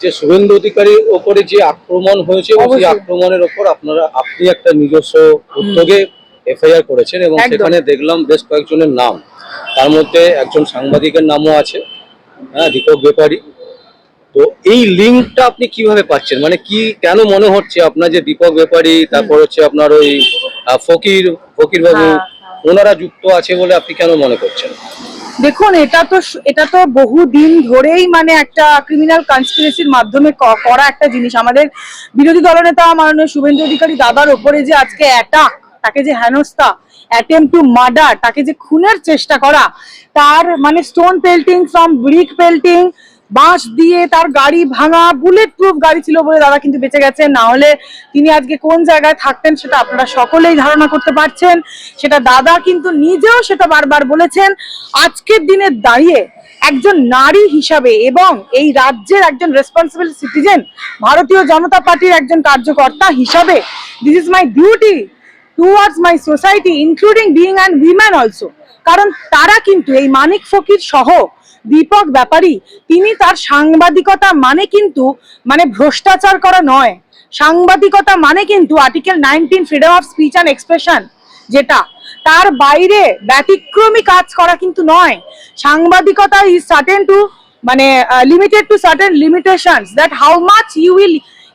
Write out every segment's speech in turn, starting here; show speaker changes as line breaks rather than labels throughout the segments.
যে শুভেন্দু অধিকারীর ওপরে যে আক্রমণ হয়েছে সেই আক্রমণের ওপর আপনারা আপনি একটা নিজস্ব উদ্যোগে এফআইআর করেছেন এবং। সেখানে দেখলাম বেশ কয়েকজনের নাম। তার মধ্যে একজন সাংবাদিকের নামও আছে হ্যাঁ দীপক ব্যাপারী তো এই লিঙ্কটা আপনি কীভাবে পাচ্ছেন? মানে কি কেন মনে হচ্ছে আপনার যে দীপক ব্যাপারী তারপর হচ্ছে আপনার ওই ফকির ফকির বাবু
হ্যাঁ,
ওনারা যুক্ত আছে বলে আপনি কেন মনে করছেন?
দেখুন, এটা তো এটা তো বহু দিন ধরেই মানে একটা ক্রিমিনাল কনস্পিরেসির মাধ্যমে করা একটা জিনিস। আমাদের বিরোধী দলনেতা মাননীয় শুভেন্দু অধিকারী দাদার ওপরে যে আজকে অ্যাটাক তাকে যে হেনস্থা অ্যাটেম্প টু মার্ডার তাকে যে খুনের চেষ্টা করা, তার মানে stone pelting from brick pelting বাঁশ দিয়ে তার গাড়ি ভাঙা বুলেট প্রুফ গাড়ি ছিল বলে দাদা কিন্তু বেঁচে গেছেন। না হলে তিনি আজকে কোন জায়গায় থাকতেন সেটা আপনারা সকলেই ধারণা করতে পারছেন। সেটা দাদা কিন্তু নিজেও সেটা বারবার বলেছেন। আজকের দিনে দাঁড়িয়ে একজন নারী হিসাবে এবং এই রাজ্যের একজন রেসপন্সিবল সিটিজেন ভারতীয় জনতা পার্টির একজন কার্যকর্তা হিসাবে this is my duty towards my society including being and women also কারণ তারা কিন্তু এই মানিক ফকির সহ দীপক ব্যাপারী, তিনি তার সাংবাদিকতা মানে কিন্তু মানে ভ্রষ্টাচার করা নয়। সাংবাদিকতা মানে কিন্তু article nineteen freedom of speech and expression যেটা, তার বাইরে ব্যতিক্রমী কাজ করা কিন্তু নয়। সাংবাদিকতা ইজ সার্টেন টু মানে limited to certain limitations that how much you will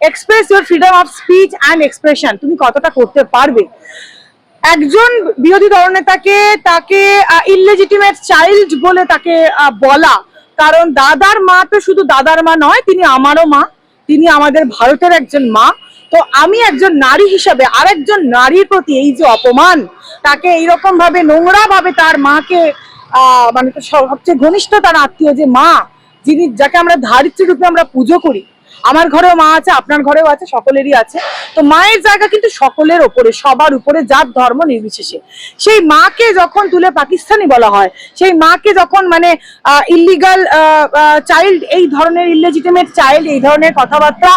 express your freedom of speech and expression তুমি কতটা করতে পারবে? একজন বিরোধী দলনেতাকে তাকে ইললেজিটিমেট চাইল্ড বলে তাকে বলা। কারণ দাদার মা তো শুধু দাদার মা নয়, তিনি আমারও মা, তিনি আমাদের ভারতের একজন মা। তো আমি একজন নারী হিসাবে আরেকজন নারীর প্রতি এই যে অপমান, তাকে এইরকম ভাবে নোংরা ভাবে তার মাকে মানে সবচেয়ে ঘনিষ্ঠ তার আত্মীয় যে মা, যিনি যাকে আমরা ধারিত্রী রূপে আমরা পুজো করি আমার ঘরেও মা আছে, আপনার ঘরেও আছে, সকলেরই আছে। তো মায়ের জায়গা কিন্তু সকলের ওপরে, সবার উপরে জাত ধর্ম নির্বিশেষে। সেই মাকে যখন তুলে পাকিস্তানি বলা হয়, সেই মাকে যখন মানে ইলিগাল চাইল্ড এই ধরনের ইলেজিটিমেট চাইল্ড এই ধরনের কথাবার্তা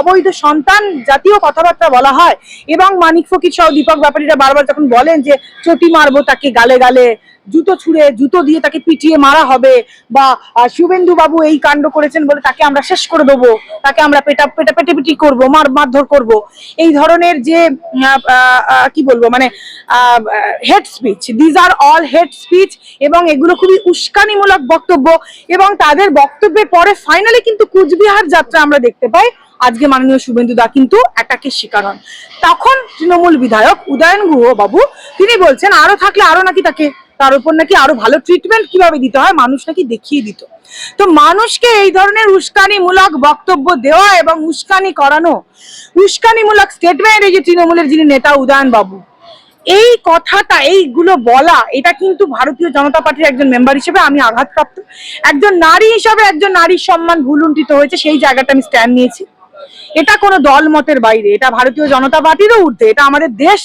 অবৈধ সন্তান জাতীয় কথাবার্তা বলা হয়। এবং মানিক ফকির সহ দীপক ব্যাপারীরা বারবার যখন বলেন যে চটি মারবো তাকে গালে গালে, জুতো ছুঁড়ে, জুতো দিয়ে তাকে পিটিয়ে মারা হবে, বা শুভেন্দু বাবু এই কাণ্ড করেছেন বলে তাকে আমরা শেষ করে দেবো, তাকে আমরা পেটা পেটা পেটে পিটি করব, মার, মারধর করব। এই ধরনের যে কি বলব মানে hate speech these are all hate speech এবং এগুলো খুবই উস্কানিমূলক বক্তব্য, এবং তাদের বক্তব্যের পরে ফাইনালি কিন্তু কুচবিহার যাত্রা আমরা দেখতে পাই। আজকে মাননীয় শুভেন্দু দা কিন্তু অ্যাটাকের শিকার হন। তখন তৃণমূল বিধায়ক উদয়ন গুহ বাবু তিনি বলছেন, আরও থাকলে আরও নাকি তাকে, তার উপর নাকি আরও ভালো ট্রিটমেন্ট কীভাবে দিতে হয়, মানুষ নাকি দেখিয়ে দিত। তো মানুষকে এই ধরনের উস্কানিমূলক বক্তব্য দেওয়া এবং উস্কানি করানো, উস্কানিমূলক স্টেটমেন্ট এই যে তৃণমূলের যিনি নেতা উদয়ন বাবু, এই কথাটা, এইগুলো বলা, এটা কিন্তু ভারতীয় জনতা পার্টির একজন মেম্বার হিসেবে আমি আঘাতপ্রাপ্ত। একজন নারী হিসাবে একজন নারীর সম্মান ভুলুণ্ঠিত হয়েছে, সেই জায়গাটা আমি স্ট্যান্ড নিয়েছি। এটা কোনো দল মতের বাইরে, এটা ভারতীয় জনতা পার্টিরও ঊর্ধ্বে, এটা আমাদের দেশ,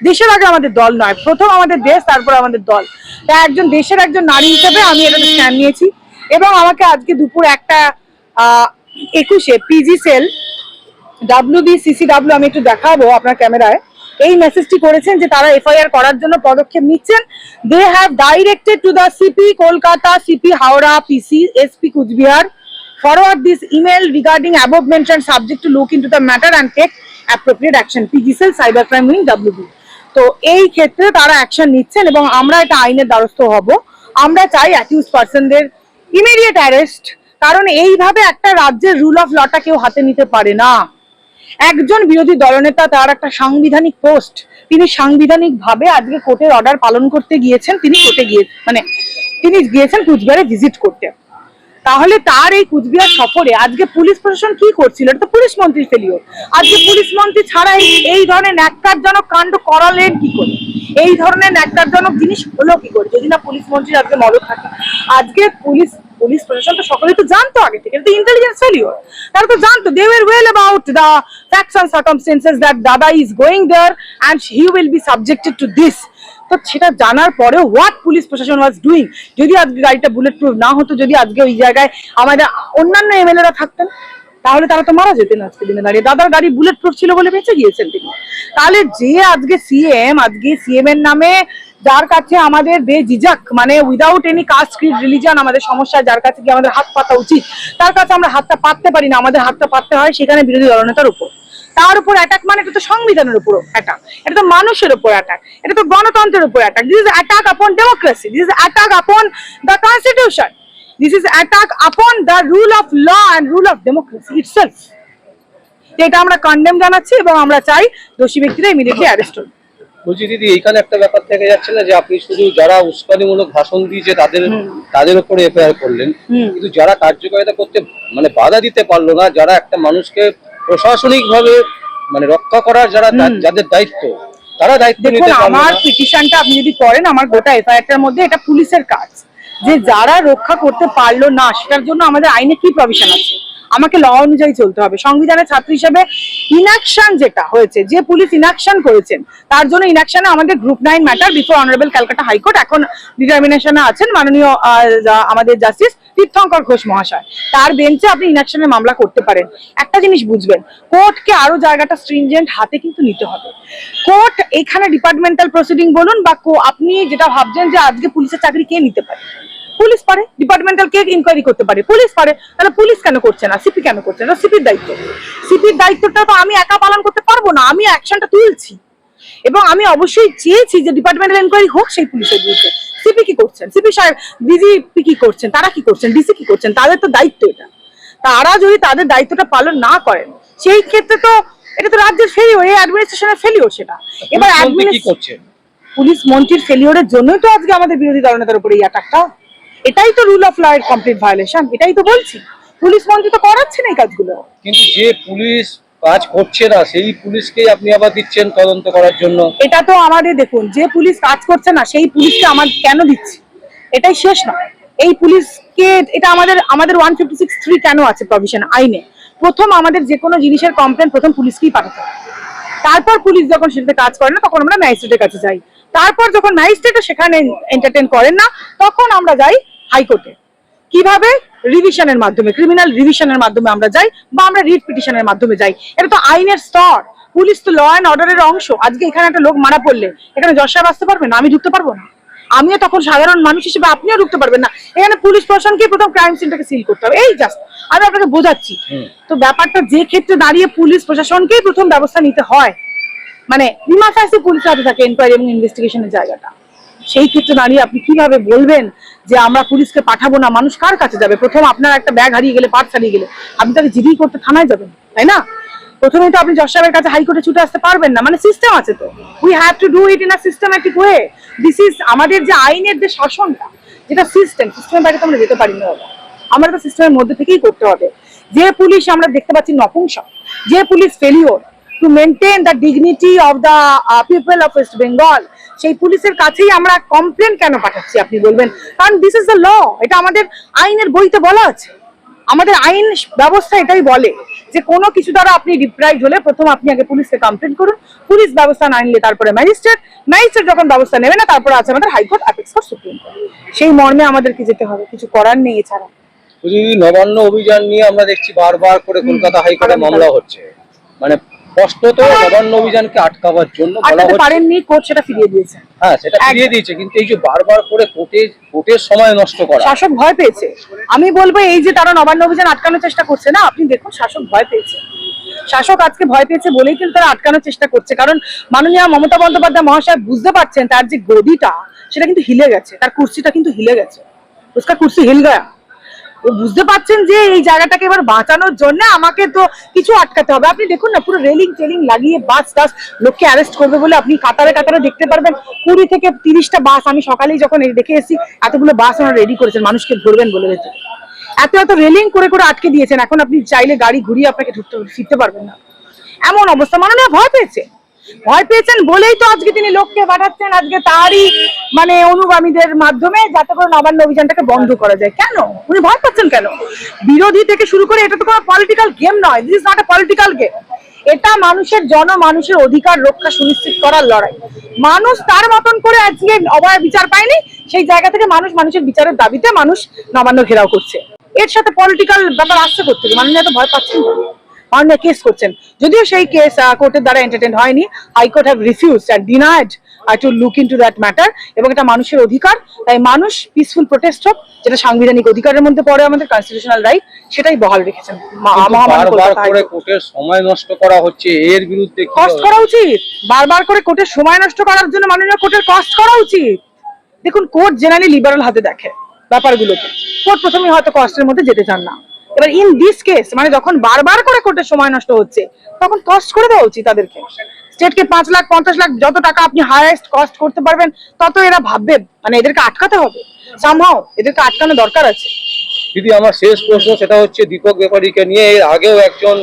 দেশের আগে আমাদের দল নয়, প্রথম আমাদের দেশ, তারপর আমাদের দল। তাই একজন দেশের একজন নারী হিসেবে আমি এটাতে স্ট্যান্ড নিয়েছি। এবং আমাকে আজকে দুপুর একটা একুশে PG cell W B CCW আমি একটু দেখাবো আপনার ক্যামেরায়। এই মেসেজটি করেছেন যে তারা এফআইআর করার জন্য পদক্ষেপ নিচ্ছেন। They have directed to the CP Kolkata CP Howrah PC SP Cooch Behar forward this email regarding above mentioned subject to look into the matter and take appropriate action. PGCL cyber crime wing WB তো এই ক্ষেত্রে তারা action নিচ্ছেন এবং আমরা এটা আইনের দ্বারস্থ হব। আমরা চাই অ্যাকিউজ পার্সনদের ইমিডিয়েট অ্যারেস্ট কারণ এইভাবে একটা রাজ্যের রুল অফ লটা কেউ হাতে নিতে পারে না। একজন বিরোধী দলনেতা তার একটা সাংবিধানিক পোস্ট তিনি সাংবিধানিক ভাবে আজকে কোর্টের অর্ডার পালন করতে গিয়েছেন, তিনি কোর্টে গিয়ে মানে তিনি গিয়েছেন কুচবিহারে ভিজিট করতে। তাহলে তার এই কুচবিহার সফরে আজকে পুলিশ প্রশাসন কি করছিল? এটা তো পুলিশ মন্ত্রী ফেলিও আজকে পুলিশ মন্ত্রী ছাড়া এই- ধরনের ন্যাক্কারজনক কাণ্ড করালেন কি করে? এই ধরনের ন্যাক্কারজনক জিনিস হলো কি করে? যদি না পুলিশ মন্ত্রীর আজকে মদত থাকে। আজকে পুলিশ পুলিশ প্রশাসন তো সকলেই তো জানতো আগে থেকে। এটা তো ইন্টেলিজেন্স ফেলিওর তারা তো জানতো। They were well about the facts and circumstances that দাদা is going there and he will be subjected to this তো সেটা জানার পরেও হোয়াট পুলিশ প্রশাসন ওয়াজ ডুইং যদি আজকে গাড়িটা বুলেট প্রুফ না হতো, যদি আজকে ওই জায়গায় আমাদের অন্যান্য এমএলএরা থাকতেন, তাহলে তারা তো মারা যেতেন আজকে দিনে দাঁড়িয়ে। দাদার গাড়ি বুলেট প্রুফ ছিল বলে বেঁচে গিয়েছেন তিনি। তাহলে যে আজকে সিএম আজকে সিএম এর নামে যার কাছে আমাদের বেজিজাক মানে without any caste creed religion আমাদের সমস্যা যার কাছে কি আমাদের হাত পাতা উচিত, তার কাছে আমরা হাতটা পাততে পারি না, আমাদের হাতটা পাততে হয় সেখানে বিরোধী দলনেতার উপর। তার উপর অ্যাটাক মানে এটা তো সংবিধানের উপর অ্যাটাক এটা তো মানুষের উপর অ্যাটাক এটা তো গণতন্ত্রের উপর attack this is attack upon democracy this is attack upon the constitution this is attack upon the rule of law and rule of democracy itself এটা আমরা কন্ডেম জানাচ্ছি এবং আমরা চাই দোষী ব্যক্তিরা ইমিডিয়েটলি অ্যারেস্ট হোক।
বলছি দিদি এইখানে একটা ব্যাপার থেকে যাচ্ছে না যে আপনি শুধু যারা উস্কানিমূলক ভাষণ দিয়েছে তাদের তাদের উপরে এফআইআর করলেন। কিন্তু যারা কার্যকারিতা করতে মানে বাধা দিতে পারল না যারা একটা মানুষকে প্রশাসনিক ভাবে মানে রক্ষা করার যারা যাদের দায়িত্ব তারা দায়িত্ব
দেখুন আমার পিটিশনটা আপনি যদি করেন আমার গোটা এফআইআরটার মধ্যে এটা পুলিশের কাজ। যে যারা রক্ষা করতে পারল না সেটার জন্য আমাদের আইনে কি প্রভিশন আছে? আমাকে ল অনুযায়ী চলতে হবে। সংবিধানের ছাত্র হিসেবে ইনাকশন যেটা হয়েছে, যে পুলিশ ইনাকশন করেছেন, তার জন্য ইনাকশনে আমাদের group nine matter before honourable Calcutta high court এখন ডিটারমিনেশনে আছেন মাননীয় আমাদের জাস্টিস তীর্থঙ্কর ঘোষ মহাশয়। তার বেঞ্চে আপনি ইনাকশনের মামলা করতে পারেন। একটা জিনিস বুঝবেন কোর্টকে আরও জায়গাটা স্ট্রিনজেন্ট হাতে কিন্তু নিতে হবে। কোর্ট এখানে ডিপার্টমেন্টাল প্রসিডিং বলুন বা আপনি যেটা ভাবছেন যে আজকে পুলিশের চাকরি কে নিতে পারে? পুলিশ পারে ডিপার্টমেন্টাল কে ইনকোয়ারি করতে পারে পুলিশ পারে তাহলে পুলিশ কেন করছে না? সিপি কেন করছে না? সিপির দায়িত্ব। সিপির দায়িত্বটা তো আমি একা পালন করতে পারব না আমি অ্যাকশনটা তুলছি। এবং আমি অবশ্যই চেয়েছি যে ডিপার্টমেন্টাল এনকোয়ারি হোক সেই পুলিশের বিরুদ্ধে সিপি কি করছেন? সিপি সাহেব ডিজিপি কি করছেন? তারা কি করছেন? ডিসি কি করছেন? তাদের তো দায়িত্ব এটা। তারা যদি তাদের দায়িত্বটা পালন না করেন সেই ক্ষেত্রে তো এটা তো রাজ্যের ফেলিওর এই অ্যাডমিনিস্ট্রেশনের ফেলিওর সেটা। এবার
পুলিশ
মন্ত্রীর ফেলিওরের জন্যই তো আজকে আমাদের বিরোধী দলনেতার উপরে এই অ্যাটাকটা এটাই তো রুল অফ ল এর কমপ্লিট ভায়োলেশন এটাই তো বলছি। পুলিশ মন্ত্রী তো করাচ্ছেন এই কাজগুলো।
কিন্তু যে পুলিশ কাজ করছে না সেই পুলিশকেই আপনি আবার দিচ্ছেন তদন্ত করার জন্য।
এটা তো আমাদের দেখুন যে পুলিশ কাজ করছে না সেই পুলিশকে আমার কেন দিচ্ছি? এটাই শেষ না। এই পুলিশকে এটা আমাদের আমাদের ওয়ান ফিফটি সিক্স থ্রি কেন আছে প্রভিশন আইনে? প্রথম আমাদের যে কোনো জিনিসের কমপ্লেন প্রথম পুলিশকেই পাঠাতে তারপর পুলিশ যখন সেটাতে কাজ করে না তখন আমরা ম্যাজিস্ট্রেটের কাছে যাই। তারপর যখন ম্যাজিস্ট্রেটও সেখানে এন্টারটেন করেন না তখন আমরা যাই হাইকোর্টে। কীভাবে? রিভিশনের মাধ্যমে ক্রিমিনাল রিভিশনের মাধ্যমে আমরা যাই বা আমরা রিট পিটিশনের মাধ্যমে যাই। এটা তো আইনের স্তর। পুলিশ তো ল অ্যান্ড অর্ডারের অংশ। আজকে এখানে একটা লোক মারা পড়লে এখানে যশ সাহেব আসতে পারবে না? আমি ঢুকতে পারব না। আমিও তখন সাধারণ মানুষ হিসেবে আপনিও ঢুকতে পারবেন না। এখানে পুলিশ প্রশাসনকে প্রথম ক্রাইম সিনটাকে সিল করতে হবে। এই জাস্ট আমি আপনাকে বোঝাচ্ছি। তো ব্যাপারটা যে ক্ষেত্রে দাঁড়িয়ে পুলিশ প্রশাসনকেই প্রথম ব্যবস্থা নিতে হয় মানে বিমাফাসে পুলিশ হাতে থাকে এনকোয়ারি এবং ইনভেস্টিগেশনের জায়গাটা। সেই ক্ষেত্রে দাঁড়িয়ে আপনি কীভাবে বলবেন যে আমরা পুলিশকে পাঠাবো না? মানুষ কার কাছে যাবে? প্রথম আপনার একটা ব্যাগ হারিয়ে গেলে পার্স হারিয়ে গেলে। আপনি তাকে জিডি করতে থানায় যাবেন, তাই না? প্রথমে তো আপনি জজ সাহেবের কাছে হাইকোর্টে ছুটে আসতে পারবেন না। মানে সিস্টেম আছে তো। We have to do it in a systematic way this is আমাদের যে আইনের যে শাসনটা, যেটা সিস্টেম সিস্টেমের বাইরে তো আমরা যেতে পারি না। আমরা তো সিস্টেমের মধ্যে থেকেই করতে হবে। যে পুলিশ আমরা দেখতে পাচ্ছি নপুংসক, যে police failure to maintain the dignity of the people of West Bengal সেই পুলিশের কাছেই আমরা কমপ্লেন কেন পাঠাচ্ছি আপনি বলবেন? কারণ দিস ইজ দ্য ল এটা আমাদের আইনের বইতে বলা আছে। আমাদের আইন ব্যবস্থা এটাই বলে যে কোনো কিছু দ্বারা আপনি ডিপ্রাইভ হলে প্রথম আপনি আগে পুলিশকে কমপ্লেন করুন পুলিশ ব্যবস্থা না নিলে তারপরে ম্যাজিস্ট্রেট ম্যাজিস্ট্রেট যখন ব্যবস্থা নেবে না তারপরে আছে আমাদের high court apex for supreme court সেই মর্মে আমাদেরকে যেতে হবে কিছু করার নেই এছাড়া।
নবান্ন অভিযান নিয়ে আমরা দেখছি বারবার করে কলকাতা হাইকোর্টে মামলা হচ্ছে। মানে স্পষ্টত নবান্ন অভিযানকে আটকাবার জন্য বলা হচ্ছে
পারেননি কোর্ট সেটা ফিরিয়ে দিয়েছে।
হ্যাঁ সেটা ফিরিয়ে দিয়েছে কিন্তু এই যে বারবার করে কোর্টে কোর্টের সময় নষ্ট করা।
শাসক ভয় পেয়েছে। আমি বলব এই যে তারা নবান্ন অভিযান আটকানোর চেষ্টা করছে না আপনি দেখুন শাসক ভয় পেয়েছে। শাসক আজকে ভয় পেয়েছে বলেই কিন্তু তারা আটকানোর চেষ্টা করছে। কারণ মাননীয় মমতা বন্দ্যোপাধ্যায় মহাশয় বুঝতে পারছেন তার যে গদিটা সেটা কিন্তু হিলে গেছে তার কুর্সিটা কিন্তু হিলে গেছে। উসকা কুর্সি হিল গয়া বুঝতে পারছেন যে এই জায়গাটাকে এবার বাঁচানোর জন্য আমাকে তো কিছু আটকাতে হবে। আপনি দেখুন না, পুরো রেলিং টেলিং লাগিয়ে বাস টাস লোককে অ্যারেস্ট করবে বলে আপনি কাতারে কাতারে দেখতে পারবেন। কুড়ি থেকে তিরিশটা বাস আমি সকালেই যখন দেখে এসেছি, এতগুলো বাস ওনারা রেডি করেছেন, মানুষকে ধরবেন বলে ভেতরে এত এত রেলিং করে করে আটকে দিয়েছেন, এখন আপনি চাইলে গাড়ি ঘুরিয়ে আপনাকে ঢুকতে ফিরতে পারবেন না। এমন অবস্থা মাননীয় ভয় পেয়েছে। ভয় পেয়েছেন বলেই তো আজকে তিনি লোককে পাঠাচ্ছেন, আজকে তারই মানে অনুগামীদের মাধ্যমে যাতে করে নবান্ন অভিযানটাকে বন্ধ করা যায়। কেন? উনি ভয় পাচ্ছেন কেন? বিরোধী থেকে শুরু করে এটা তো কোনো পলিটিক্যাল গেম নয়। This is not a political game এটা মানুষের জন, মানুষের অধিকার রক্ষা সুনিশ্চিত করার লড়াই। মানুষ তার মতন করে আজকে অবয় বিচার পায়নি, সেই জায়গা থেকে মানুষ মানুষের বিচারের দাবিতে মানুষ নবান্ন ঘেরাও করছে। এর সাথে পলিটিক্যাল ব্যাপার আসছে করতে মাননীয় তো ভয় পাচ্ছেন মাননীয় কেস করছেন। যদিও সেই কেস কোর্টের দ্বারা এন্টারটেন হয়নি। High court have refuse and denied to look into that matter এবং এটা মানুষের অধিকার। তাই মানুষ পিসফুল প্রোটেস্ট হোক যেটা সাংবিধানিক অধিকারের মধ্যে পড়ে আমাদের কনস্টিটিউশনাল রাইট সেটাই বহাল রেখেছেন।
সময় নষ্ট করা হচ্ছে এর বিরুদ্ধে
কষ্ট করা উচিত। বারবার করে কোর্টের সময় নষ্ট করার জন্য মাননীয় কোর্টের কষ্ট করা উচিত। দেখুন কোর্ট জেনারেলি লিবারাল হাতে দেখে ব্যাপারগুলোকে। কোর্ট প্রথমে হয়তো কষ্টের মধ্যে যেতে চান না। এবার ইন দিস কেস মানে যখন বারবার করে কোর্টের সময় নষ্ট হচ্ছে তখন কষ্ট করে দেওয়া উচিত তাদেরকে। স্টেটকে পাঁচ লাখ পঞ্চাশ লাখ যত টাকা আপনি হাইয়েস্ট কস্ট করতে পারবেন তত এরা ভাববে মানে এদেরকে আটকাতে হবে। সামহাও এদেরকে আটকানো দরকার আছে।
দিদি আমার শেষ প্রশ্ন সেটা হচ্ছে দীপক ব্যাপারীকে নিয়ে এর আগেও একজন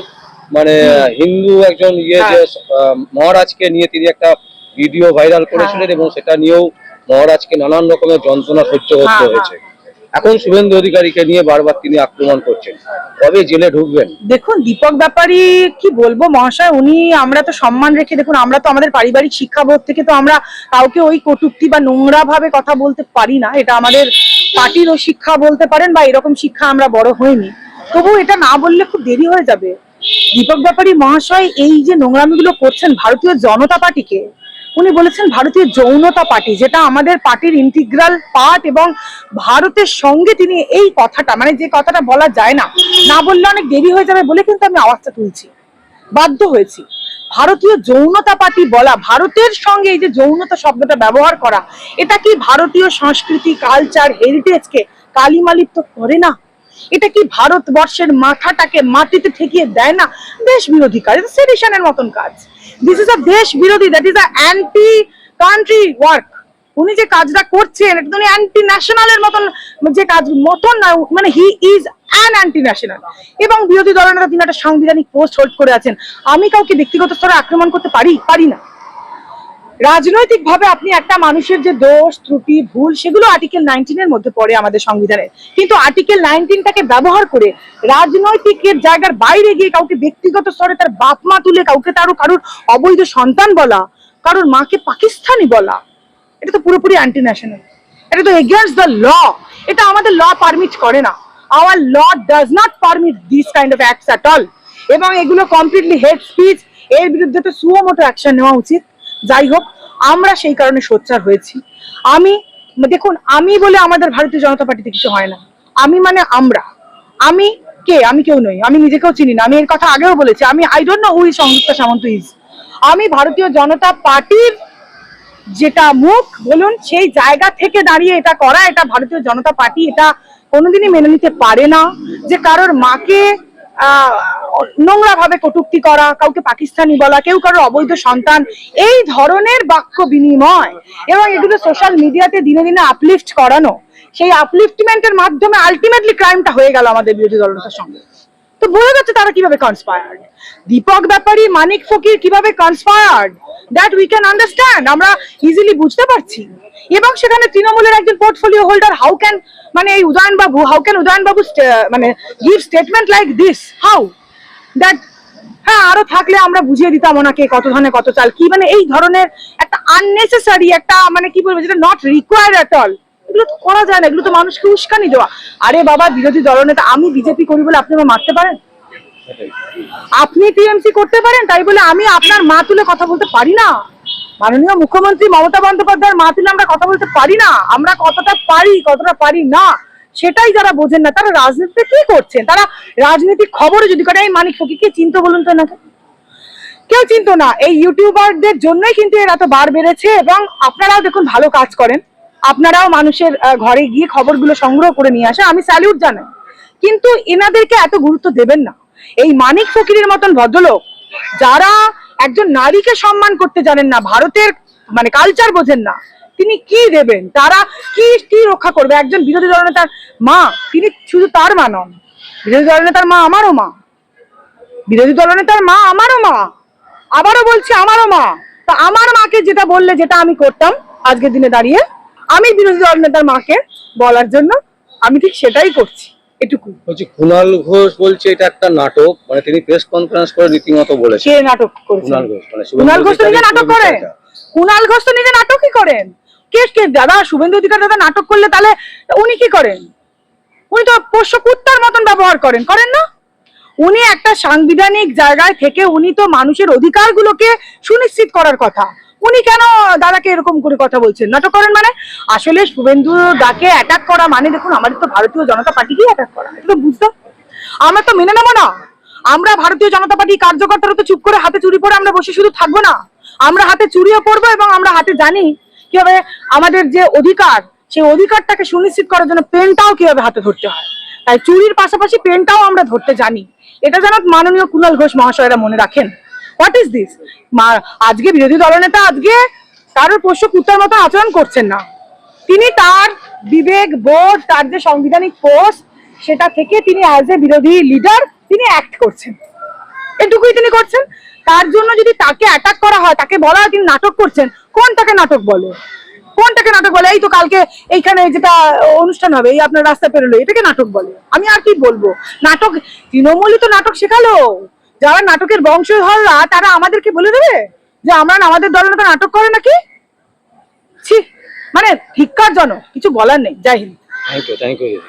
মানে হিন্দু একজন ইয়ে যে আহ, মহারাজকে নিয়ে তিনি একটা ভিডিও ভাইরাল করেছিলেন এবং সেটা নিয়েও মহারাজকে নানান রকমের যন্ত্রণা সহ্য করতে
হ্যাঁ,
হয়েছে। এখন শুভেন্দু অধিকারীকে নিয়ে বারবার তিনি আক্রমণ করছেন। কবে জেলে ঢুকবেন?
দেখুন, দীপক ব্যাপারী, কি বলব মহাশয়, উনি আমরা তো সম্মান রেখে, দেখুন, আমরা তো আমাদের পারিবারিক শিক্ষাবোধ থেকে তো আমরা কাউকে ওই কটুক্তি বা নোংরা ভাবে কথা বলতে পারি না। এটা আমাদের পার্টিরও শিক্ষা বলতে পারেন বা এরকম শিক্ষা আমরা বড় হইনি। তবু এটা না বললে খুব দেরি হয়ে যাবে। দীপক ব্যাপারী মহাশয়, এই যে নোংরামিগুলো করছেন ভারতীয় জনতা পার্টিকে উনি বলেছেন ভারতীয় যৌনতা পার্টি, যেটা আমাদের পার্টির ইন্টিগ্রাল পার্ট এবং ভারতের সঙ্গে তিনি এই কথাটা মানে যে কথাটা বলা যায় না না বললে অনেক দেরি হয়ে যাবে বলে কিন্তু আমি আওয়াজটা তুলছি। বাধ্য হয়েছি। ভারতীয় যৌনতা পার্টি বলা, ভারতের সঙ্গে এই যে যৌনতা শব্দটা ব্যবহার করা, এটা কি ভারতীয় সংস্কৃতি কালচার হেরিটেজকে কালিমালিপ্ত করে না? এটা কি ভারতবর্ষের মাথাটাকে মাটিতে ঠেকিয়ে দেয় না? দেশ বিরোধী কাজ সেডিশনের মতন কাজ। দিস ইজ আ দেশ বিরোধী that is a anti country work উনি যে কাজটা করছেন, এটা উনি অ্যান্টি ন্যাশনালের মতন যে কাজ, মতন না মানে he is an anti national এবং বিরোধী দলনেতা তিনি একটা সাংবিধানিক পোস্ট হোল্ড করে আছেন। আমি কাউকে ব্যক্তিগত স্তরে আক্রমণ করতে পারি পারি না। রাজনৈতিক ভাবে আপনি একটা মানুষের যে দোষ, ত্রুটি, ভুল, সেগুলো আর্টিকেল নাইনটিনের মধ্যে পড়ে আমাদের সংবিধানে। কিন্তু আর্টিকেল নাইনটিনটাকে ব্যবহার করে রাজনৈতিকের জায়গার বাইরে গিয়ে কাউকে ব্যক্তিগত স্তরে তার বাপ মা তুলে কাউকে তারও কারোর অবৈধ সন্তান বলা, কারোর মাকে পাকিস্তানি বলা, এটা তো পুরোপুরি অ্যান্টি ন্যাশনাল এটা তো এগেনস্ট দ্য ল এটা আমাদের ল পারমিট করে না। Our law does not permit this kind of acts at all এবং এগুলো কমপ্লিটলি হেড স্পিচ এর বিরুদ্ধে তো সুমোটো অ্যাকশন নেওয়া উচিত। যাই হোক, আমরা সেই কারণে সোচ্চার হয়েছি। আমি, দেখুন, আমি বলে আমাদের ভারতীয় জনতা পার্টিতে কিছু হয় না। আমি মানে আমরা। আমি কে? আমি কেউ নই। আমি নিজেকেও চিনি না। আমি এর কথা আগেও বলেছি। আমি I don't know is Sanjukta Samanta is আমি ভারতীয় জনতা পার্টির যেটা মুখ, বলুন, সেই জায়গা থেকে দাঁড়িয়ে এটা করা, এটা ভারতীয় জনতা পার্টি এটা কোনোদিনই মেনে নিতে পারে না। যে কারোর মাকে নোংরা ভাবে কটুক্তি করা, কাউকে পাকিস্তানি বলা, কেউ কারোর অবৈধ সন্তান, এই ধরনের বাক্য বিনিময় এবং এগুলো সোশ্যাল মিডিয়াতে দিনে দিনে আপলিফট করানো, সেই আপলিফটমেন্টের মাধ্যমে আলটিমেটলি ক্রাইমটা হয়ে গেল আমাদের বিরোধী দলনেতার সঙ্গে। তো বোঝা যাচ্ছে তারা কীভাবে কনস্পায়ার্ড দীপক ব্যাপারী, মানিক ফকির কীভাবে conspired that we can understand আমরা ইজিলি বুঝতে পারছি। এবং সেখানে তৃণমূলের একজন পোর্টফোলিও হোল্ডার হাউ ক্যান মানে এই উদয়ন বাবু হাউ ক্যান উদয়ন বাবু মানে give statement like this how that হ্যাঁ আরও থাকলে আমরা বুঝিয়ে দিতাম ওনাকে কত ধরনের কত চাল, কি মানে এই ধরনের একটা আননেসেসারি একটা মানে কি বলব, যেটা নট রিকোয়ার্ড অ্যাট অল এগুলো তো করা যায় না, এগুলো তো মানুষকে উস্কানি দেওয়া। আরে বাবা, বিরোধী দলনেতা, আমি বিজেপি করি বলে আপনি আমার মারতে পারেন? আপনি টিএমসি করতে পারেন, তাই বলে আমি আপনার মা তুলে কথা বলতে পারি না। মাননীয় মুখ্যমন্ত্রী মমতা বন্দ্যোপাধ্যায়ের মা তুলে আমরা কথা বলতে পারি না। আমরা কতটা পারি কতটা পারি না, সেটাই যারা বোঝেন না, তারা রাজনীতিতে কি করছেন? তারা রাজনীতিক খবরে যদি করে, এই মানিক ফকিরকে চিনতে বলুন তো নাকি কেউ চিনতো না। এই ইউটিউবারদের জন্যই কিন্তু এর এত বার বেড়েছে, এবং আপনারাও দেখুন ভালো কাজ করেন। আপনারাও মানুষের ঘরে গিয়ে খবরগুলো সংগ্রহ করে নিয়ে আসে আমি স্যালিউট জানাই। কিন্তু এনাদেরকে এত গুরুত্ব দেবেন না। এই মানিক ফকিরের মতন ভদ্রলোক, যারা একজন নারীকে সম্মান করতে জানেন না, ভারতের মানে কালচার বোঝেন না, তিনি কি দেবেন? তারা কি কি রক্ষা করবে? একজন বিরোধী দলনেতার মা, তিনি শুধু তার মা নন। বিরোধী দলনেতার মা আমারও মা। বিরোধী দলনেতার মা আমারও মা। আবারও বলছি, আমারও মা। তা আমার মাকে যেটা বললে, যেটা আমি করতাম, আজকের দিনে দাঁড়িয়ে আমি বিরোধী দলনেতার মাকে বলার জন্য আমি ঠিক সেটাই করছি এটুকু
বলছি কুণাল ঘোষ বলছে এটা একটা নাটক মানে তিনি প্রেস কনফারেন্স করে রীতিমতো বলেছেন।
কে নাটক করেছে?
কুণাল ঘোষ মানে
কুণাল ঘোষ তো নিজে নাটক করেন। কুণাল ঘোষ তো নিজে নাটকই করেন। কে কে দাদা শুভেন্দু অধিকার দাদা নাটক করলে তাহলে উনি কি করেন? উনি তো পোষ্য কুত্তার মতন ব্যবহার করেন করেন না? উনি একটা সাংবিধানিক জায়গায় থেকে উনি তো মানুষের অধিকারগুলোকে সুনিশ্চিত করার কথা। উনি কেন দাদাকে এরকম করে কথা বলছেন? নাটক করেন মানে? আসলে শুভেন্দু দাকে অ্যাটাক করা মানে দেখুন, আমাদের তো ভারতীয় জনতা পার্টিকেই অ্যাটাক করা। এটা তো বুঝতাম আমরা তো মেনে নেব না। আমরা ভারতীয় জনতা পার্টি কার্যকর্তারা তো চুপ করে হাতে চুরি পরে আমরা বসে শুধু থাকব না। আমরা হাতে চুরিও পড়ব এবং আমরা হাতে জানি কীভাবে আমাদের যে অধিকার, সেই অধিকারটাকে সুনিশ্চিত করার জন্য পেনটাও কীভাবে হাতে ধরতে হয়। তাই চুরির পাশাপাশি পেনটাও আমরা ধরতে জানি। এটা যেন মাননীয় কুণাল ঘোষ মহাশয়রা মনে রাখেন। হোয়াট ইজ দিস আজকে বিরোধী দলনেতা আজকে কারোর পোষ্য কুত্তার মতো আচরণ করছেন না। তিনি তার বিবেক, বোধ, তার যে সাংবিধানিক পোস্ট সেটা থেকে তিনি অ্যাজ এ বিরোধী লিডার তিনি অ্যাক্ট করছেন। এটুকুই তিনি করছেন। তার জন্য যদি তাকে অ্যাটাক করা হয়, তাকে বলা হয় তিনি নাটক করছেন, কোনটাকে নাটক বলে? কোনটাকে নাটক বলে? এই তো কালকে এইখানে যেটা অনুষ্ঠান হবে, এই আপনার রাস্তা পেরোলো, এটাকে নাটক বলে। আমি আর কি বলব? নাটক, তৃণমূলই তো নাটক শেখালো। যারা নাটকের বংশধররা, তারা আমাদেরকে বলে দেবে যে আমরা আমাদের দলের তো নাটক করে নাকি? ছি মানে ধিক্কারজনক, কিছু বলার নেই। Jai Hind.
Thank you thank you